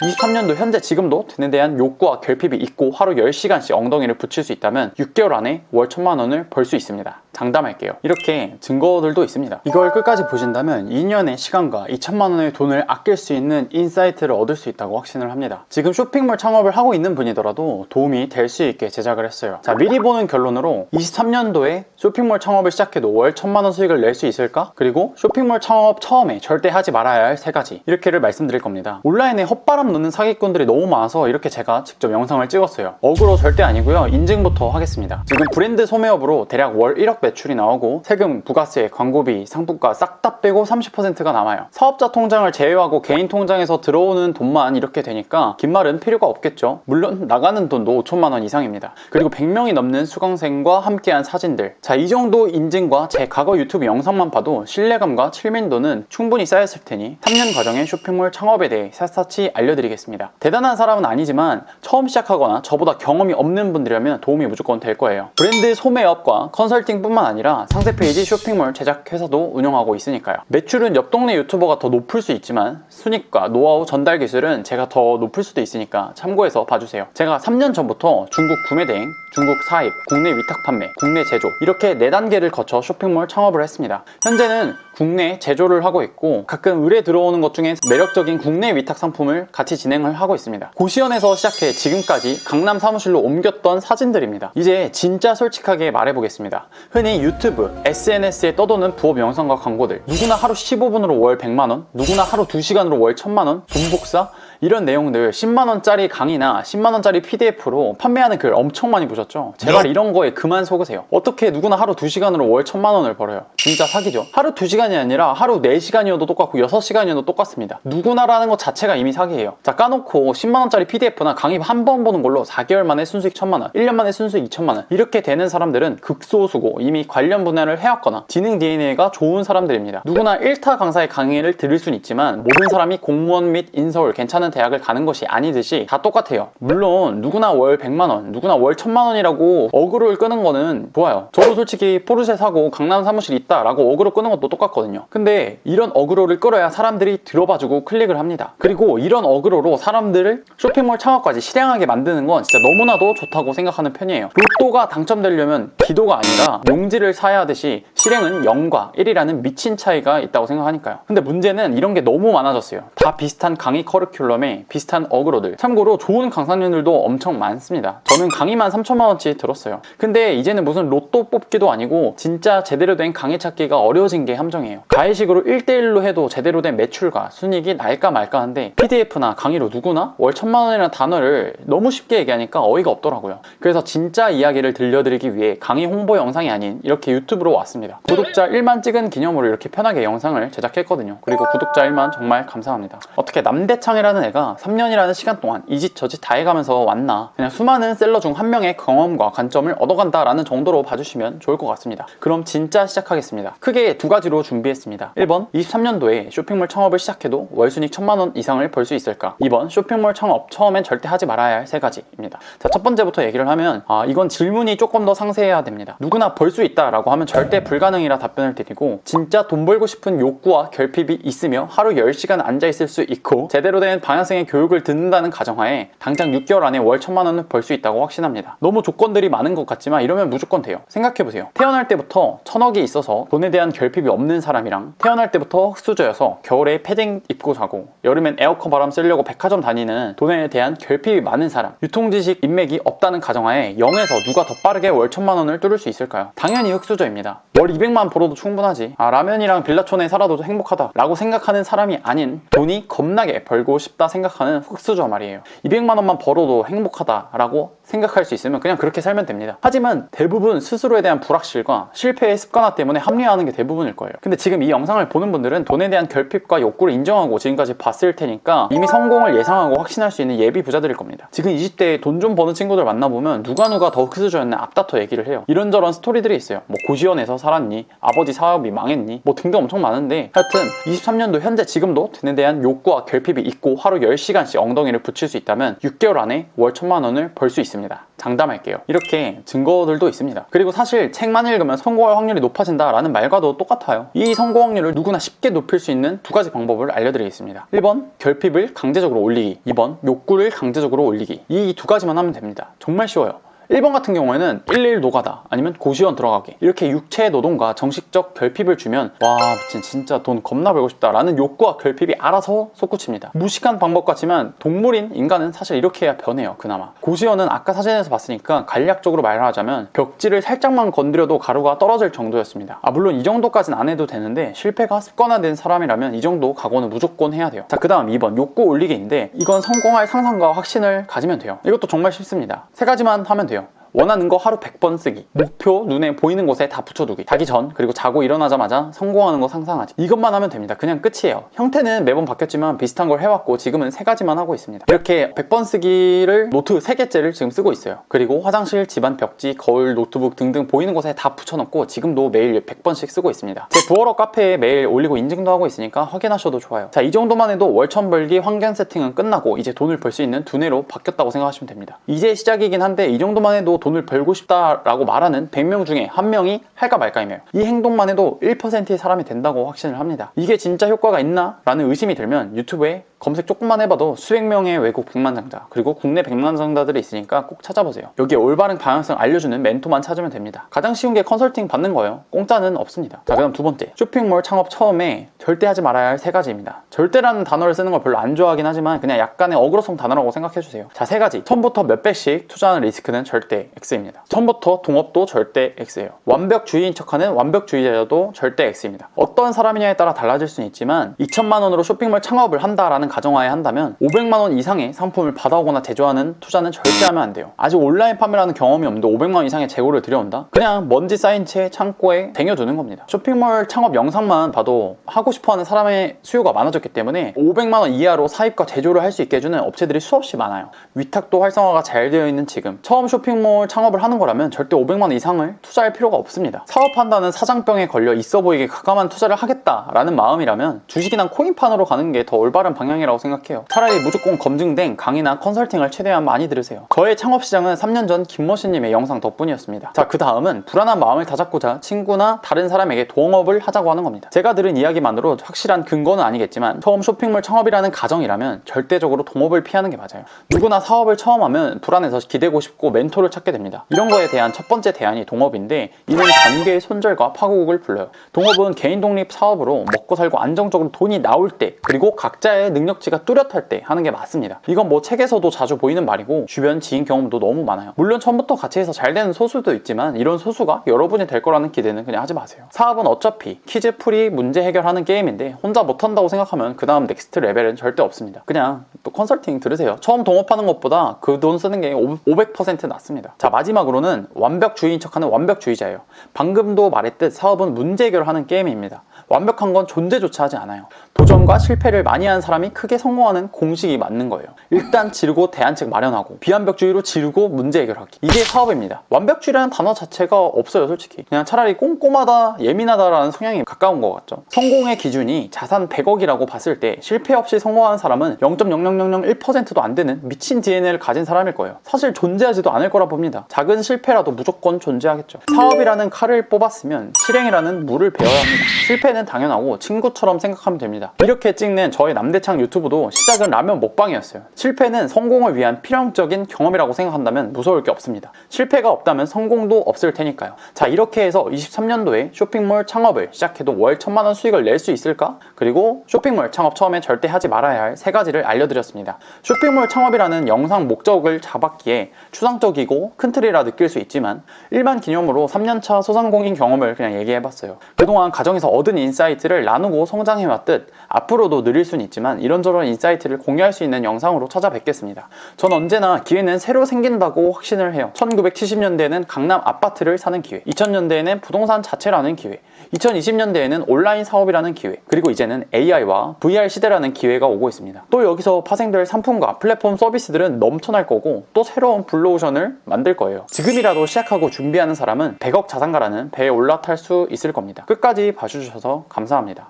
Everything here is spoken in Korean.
23년도 현재 지금도 돈에 대한 욕구와 결핍이 있고 하루 10시간씩 엉덩이를 붙일 수 있다면 6개월 안에 월 천만 원을 벌 수 있습니다. 장담할게요. 이렇게 증거들도 있습니다. 이걸 끝까지 보신다면 2년의 시간과 2천만 원의 돈을 아낄 수 있는 인사이트를 얻을 수 있다고 확신을 합니다. 지금 쇼핑몰 창업을 하고 있는 분이더라도 도움이 될 수 있게 제작을 했어요. 자, 미리 보는 결론으로 23년도에 쇼핑몰 창업을 시작해도 월 천만 원 수익을 낼 수 있을까? 그리고 쇼핑몰 창업 처음에 절대 하지 말아야 할 세 가지. 이렇게를 말씀드릴 겁니다. 온라인에 헛바람 넣는 사기꾼들이 너무 많아서 이렇게 제가 직접 영상을 찍었어요. 억으로 절대 아니고요. 인증부터 하겠습니다. 지금 브랜드 소매업으로 대략 월 1억 매출이 나오고 세금, 부가세, 광고비, 상품가 싹 다 빼고 30%가 남아요. 사업자 통장을 제외하고 개인 통장에서 들어오는 돈만 이렇게 되니까 긴 말은 필요가 없겠죠. 물론 나가는 돈도 5천만 원 이상입니다. 그리고 100명이 넘는 수강생과 함께한 사진들. 자, 이 정도 인증과 제 과거 유튜브 영상만 봐도 신뢰감과 칠민도는 충분히 쌓였을 테니 3년 과정의 쇼핑몰 창업에 대해 샅샅이 알려드리겠습니다. 대단한 사람은 아니지만 처음 시작하거나 저보다 경험이 없는 분들이라면 도움이 무조건 될 거예요. 브랜드 소매업과 컨설팅뿐만 아니라 상세 페이지 쇼핑몰 제작 회사도 운영하고 있으니까요. 매출은 옆 동네 유튜버가 더 높을 수 있지만 순익과 노하우 전달 기술은 제가 더 높을 수도 있으니까 참고해서 봐주세요. 제가 3년 전부터 중국 구매 대행, 중국 사입, 국내 위탁 판매, 국내 제조 이렇게 4단계를 거쳐 쇼핑몰 창업을 했습니다. 현재는 국내 제조를 하고 있고 가끔 의뢰 들어오는 것 중에 매력적인 국내 위탁 상품을 같이 진행을 하고 있습니다. 고시원에서 시작해 지금까지 강남 사무실로 옮겼던 사진들입니다. 이제 진짜 솔직하게 말해보겠습니다. 흔히 유튜브, SNS에 떠도는 부업 영상과 광고들 누구나 하루 15분으로 월 100만원, 누구나 하루 2시간으로 월 1000만원, 돈 복사 이런 내용들 10만원짜리 강의나 10만원짜리 PDF로 판매하는 글 엄청 많이 보셨죠? 제발 이런 거에 그만 속으세요. 어떻게 누구나 하루 2시간으로 월 1000만원을 벌어요? 진짜 사기죠? 하루 2시간이 아니라 하루 4시간이어도 똑같고 6시간이어도 똑같습니다. 누구나라는 것 자체가 이미 사기예요. 자, 까놓고 10만원짜리 PDF나 강의 한 번 보는 걸로 4개월 만에 순수익 1000만원, 1년 만에 순수익 2천만원 이렇게 되는 사람들은 극소수고 이미 관련 분야를 해왔거나 지능 DNA가 좋은 사람들입니다. 누구나 1타 강사의 강의를 들을 순 있지만 모든 사람이 공무원 및 인서울 괜찮은 대학을 가는 것이 아니듯이 다 똑같아요. 물론 누구나 월 100만 원, 누구나 월 1000만 원이라고 어그로를 끄는 거는 좋아요. 저도 솔직히 포르쉐 사고 강남 사무실 있다라고 어그로 끄는 것도 똑같거든요. 근데 이런 어그로를 끌어야 사람들이 들어봐주고 클릭을 합니다. 그리고 이런 어그로로 사람들을 쇼핑몰 창업까지 실행하게 만드는 건 진짜 너무나도 좋다고 생각하는 편이에요. 로또가 당첨되려면 기도가 아니라 용지를 사야 하듯이 실행은 0과 1이라는 미친 차이가 있다고 생각하니까요. 근데 문제는 이런 게 너무 많아졌어요. 다 비슷한 강의 커리큘럼 에 비슷한 어그로들. 참고로 좋은 강사님들도 엄청 많습니다. 저는 강의만 3천만 원치 들었어요. 근데 이제는 무슨 로또 뽑기도 아니고 진짜 제대로 된 강의 찾기가 어려워진 게 함정이에요. 가해식으로 1대1로 해도 제대로 된 매출과 순익이 날까 말까 한데 PDF나 강의로 누구나 월 천만 원이라는 단어를 너무 쉽게 얘기하니까 어이가 없더라고요. 그래서 진짜 이야기를 들려드리기 위해 강의 홍보 영상이 아닌 이렇게 유튜브로 왔습니다. 구독자 1만 찍은 기념으로 이렇게 편하게 영상을 제작했거든요. 그리고 구독자 1만 정말 감사합니다. 어떻게 남대창이라는 애가 3년이라는 시간 동안 이 짓 저짓 다 해가면서 왔나 그냥 수많은 셀러 중 한 명의 경험과 관점을 얻어간다라는 정도로 봐주시면 좋을 것 같습니다. 그럼 진짜 시작하겠습니다. 크게 두 가지로 준비했습니다. 1번 23년도에 쇼핑몰 창업을 시작해도 월순익 1000만 원 이상을 벌 수 있을까? 2번 쇼핑몰 창업 처음엔 절대 하지 말아야 할 세 가지입니다. 자, 첫 번째부터 얘기를 하면 아, 이건 질문이 조금 더 상세해야 됩니다. 누구나 벌 수 있다라고 하면 절대 불가능이라 답변을 드리고 진짜 돈 벌고 싶은 욕구와 결핍이 있으며 하루 10시간 앉아 있을 수 있고 제대로 된 방 향성의 교육을 듣는다는 가정하에 당장 6개월 안에 월 1000만 원을 벌수 있다고 확신합니다. 너무 조건들이 많은 것 같지만 이러면 무조건 돼요. 생각해보세요. 태어날 때부터 천억이 있어서 돈에 대한 결핍이 없는 사람이랑 태어날 때부터 흙수저여서 겨울에 패딩 입고 자고 여름엔 에어컨 바람 쐬려고 백화점 다니는 돈에 대한 결핍이 많은 사람 유통 지식 인맥이 없다는 가정하에 0에서 누가 더 빠르게 월 1000만 원을 뚫을 수 있을까요? 당연히 흙수저입니다. 월 200만 벌어도 충분하지. 아 라면이랑 빌라촌에 살아도 행복하다 라고 생각하는 사람이 아닌 돈이 겁나게 벌고 싶다 생각하는 흙수저 말이에요. 200만 원만 벌어도 행복하다라고 생각할 수 있으면 그냥 그렇게 살면 됩니다. 하지만 대부분 스스로에 대한 불확실과 실패의 습관화 때문에 합리화하는 게 대부분일 거예요. 근데 지금 이 영상을 보는 분들은 돈에 대한 결핍과 욕구를 인정하고 지금까지 봤을 테니까 이미 성공을 예상하고 확신할 수 있는 예비 부자들일 겁니다. 지금 20대에 돈 좀 버는 친구들 만나보면 누가 누가 더 크스저였네 앞다퉈 얘기를 해요. 이런저런 스토리들이 있어요. 뭐 고시원에서 살았니? 아버지 사업이 망했니? 뭐 등등 엄청 많은데 하여튼 23년도 현재 지금도 돈에 대한 욕구와 결핍이 있고 하루 하루 10시간씩 엉덩이를 붙일 수 있다면 6개월 안에 월 1천만 원을 벌 수 있습니다. 장담할게요. 이렇게 증거들도 있습니다. 그리고 사실 책만 읽으면 성공할 확률이 높아진다라는 말과도 똑같아요. 이 성공 확률을 누구나 쉽게 높일 수 있는 두 가지 방법을 알려드리겠습니다. 1번 결핍을 강제적으로 올리기 2번 욕구를 강제적으로 올리기 이 두 가지만 하면 됩니다. 정말 쉬워요. 1번 같은 경우에는 1일 노가다 아니면 고시원 들어가기. 이렇게 육체 노동과 정식적 결핍을 주면 와 미친 진짜 돈 겁나 벌고 싶다 라는 욕구와 결핍이 알아서 솟구칩니다. 무식한 방법 같지만 동물인 인간은 사실 이렇게 해야 변해요 그나마. 고시원은 아까 사진에서 봤으니까 간략적으로 말하자면 벽지를 살짝만 건드려도 가루가 떨어질 정도였습니다. 아 물론 이 정도까지는 안 해도 되는데 실패가 습관화된 사람이라면 이 정도 각오는 무조건 해야 돼요. 자그 다음 2번 욕구 올리기인데 이건 성공할 상상과 확신을 가지면 돼요. 이것도 정말 쉽습니다. 세 가지만 하면 돼요 원하는 거 하루 100번 쓰기. 목표 눈에 보이는 곳에 다 붙여두기. 자기 전 그리고 자고 일어나자마자 성공하는 거 상상하지. 이것만 하면 됩니다. 그냥 끝이에요. 형태는 매번 바뀌었지만 비슷한 걸 해왔고 지금은 세 가지만 하고 있습니다. 이렇게 100번 쓰기를 노트 3개째를 지금 쓰고 있어요. 그리고 화장실, 집안 벽지, 거울, 노트북 등등 보이는 곳에 다 붙여놓고 지금도 매일 100번씩 쓰고 있습니다. 제 부어러 카페에 매일 올리고 인증도 하고 있으니까 확인하셔도 좋아요. 자 이 정도만 해도 월천 벌기 환경 세팅은 끝나고 이제 돈을 벌 수 있는 두뇌로 바뀌었다고 생각하시면 됩니다. 이제 시작이긴 한데 이 정도만 해도 돈을 벌고 싶다라고 말하는 100명 중에 한 명이 할까 말까이며요. 이 행동만 해도 1%의 사람이 된다고 확신을 합니다. 이게 진짜 효과가 있나? 라는 의심이 들면 유튜브에 검색 조금만 해봐도 수백 명의 외국 백만장자 그리고 국내 백만장자들이 있으니까 꼭 찾아보세요. 여기에 올바른 방향성 알려주는 멘토만 찾으면 됩니다. 가장 쉬운 게 컨설팅 받는 거예요. 공짜는 없습니다. 자 그럼 두 번째 쇼핑몰 창업 처음에 절대 하지 말아야 할 세 가지입니다. 절대라는 단어를 쓰는 걸 별로 안 좋아하긴 하지만 그냥 약간의 어그로성 단어라고 생각해주세요. 자 세 가지 처음부터 몇 배씩 투자하는 리스크는 절대 X입니다. 처음부터 동업도 절대 X예요. 완벽 주의인 척하는 완벽주의자여도 절대 X입니다. 어떤 사람이냐에 따라 달라질 수는 있지만 2천만 원으로 쇼핑몰 창업을 한다라는 가정하에 한다면 500만 원 이상의 상품을 받아오거나 제조하는 투자는 절대 하면 안 돼요. 아직 온라인 판매라는 경험이 없는데 500만 원 이상의 재고를 들여온다? 그냥 먼지 쌓인 채 창고에 쟁여두는 겁니다. 쇼핑몰 창업 영상만 봐도 하고 싶어하는 사람의 수요가 많아졌기 때문에 500만 원 이하로 사입과 제조를 할 수 있게 해주는 업체들이 수없이 많아요. 위탁도 활성화가 잘 되어 있는 지금 처음 쇼핑몰 창업을 하는 거라면 절대 500만 원 이상을 투자할 필요가 없습니다. 사업한다는 사장병에 걸려 있어 보이게 가감한 투자를 하겠다라는 마음이라면 주식이나 코인판으로 가는 게 더 올바른 방향 이라고 생각해요. 차라리 무조건 검증된 강의나 컨설팅을 최대한 많이 들으세요. 저의 창업 시장은 3년 전 김머신님의 영상 덕분이었습니다. 자, 그 다음은 불안한 마음을 다잡고자 친구나 다른 사람에게 동업을 하자고 하는 겁니다. 제가 들은 이야기만으로 확실한 근거는 아니겠지만 처음 쇼핑몰 창업이라는 가정이라면 절대적으로 동업을 피하는 게 맞아요. 누구나 사업을 처음 하면 불안해서 기대고 싶고 멘토를 찾게 됩니다. 이런 거에 대한 첫 번째 대안이 동업인데 이는 관계의 손절과 파국을 불러요. 동업은 개인 독립 사업으로 먹고 살고 안정적으로 돈이 나올 때 그리고 각자의 능력 치가 뚜렷할 때 하는 게 맞습니다. 이건 뭐 책에서도 자주 보이는 말이고 주변 지인 경험도 너무 많아요. 물론 처음부터 같이 해서 잘 되는 소수도 있지만 이런 소수가 여러분이 될 거라는 기대는 그냥 하지 마세요. 사업은 어차피 퀴즈 풀이 문제 해결하는 게임인데 혼자 못한다고 생각하면 그 다음 넥스트 레벨은 절대 없습니다. 그냥 또 컨설팅 들으세요. 처음 동업하는 것보다 그 돈 쓰는 게 500% 낫습니다. 자 마지막으로는 완벽주의인 척하는 완벽주의자예요. 방금도 말했듯 사업은 문제 해결하는 게임입니다. 완벽한 건 존재조차 하지 않아요. 도전과 실패를 많이 하는 사람이 크게 성공하는 공식이 맞는 거예요. 일단 지르고 대안책 마련하고 비완벽주의로 지르고 문제 해결하기. 이게 사업입니다. 완벽주의라는 단어 자체가 없어요, 솔직히. 그냥 차라리 꼼꼼하다, 예민하다라는 성향이 가까운 것 같죠. 성공의 기준이 자산 100억이라고 봤을 때 실패 없이 성공하는 사람은 0.00001%도 안 되는 미친 DNA를 가진 사람일 거예요. 사실 존재하지도 않을 거라 봅니다. 작은 실패라도 무조건 존재하겠죠. 사업이라는 칼을 뽑았으면 실행이라는 물을 배워야 합니다. 실패는 당연하고 친구처럼 생각하면 됩니다. 이렇게 찍는 저의 남대창 유튜브도 시작은 라면 먹방이었어요. 실패는 성공을 위한 필연적인 경험이라고 생각한다면 무서울 게 없습니다. 실패가 없다면 성공도 없을 테니까요. 자, 이렇게 해서 23년도에 쇼핑몰 창업을 시작해도 월 천만 원 수익을 낼 수 있을까? 그리고 쇼핑몰 창업 처음에 절대 하지 말아야 할 세 가지를 알려드렸습니다. 쇼핑몰 창업이라는 영상 목적을 잡았기에 추상적이고 큰 틀이라 느낄 수 있지만 일반 기념으로 3년차 소상공인 경험을 그냥 얘기해봤어요. 그동안 가정에서 얻은 인사이트를 나누고 성장해왔듯 앞으로도 느릴 수는 있지만 이런저런 인사이트를 공유할 수 있는 영상으로 찾아뵙겠습니다. 전 언제나 기회는 새로 생긴다고 확신을 해요. 1970년대에는 강남 아파트를 사는 기회, 2000년대에는 부동산 자체라는 기회, 2020년대에는 온라인 사업이라는 기회, 그리고 이제는 AI와 VR 시대라는 기회가 오고 있습니다. 또 여기서 파생될 상품과 플랫폼 서비스들은 넘쳐날 거고 또 새로운 블루오션을 만들 거예요. 지금이라도 시작하고 준비하는 사람은 100억 자산가라는 배에 올라탈 수 있을 겁니다. 끝까지 봐 감사합니다.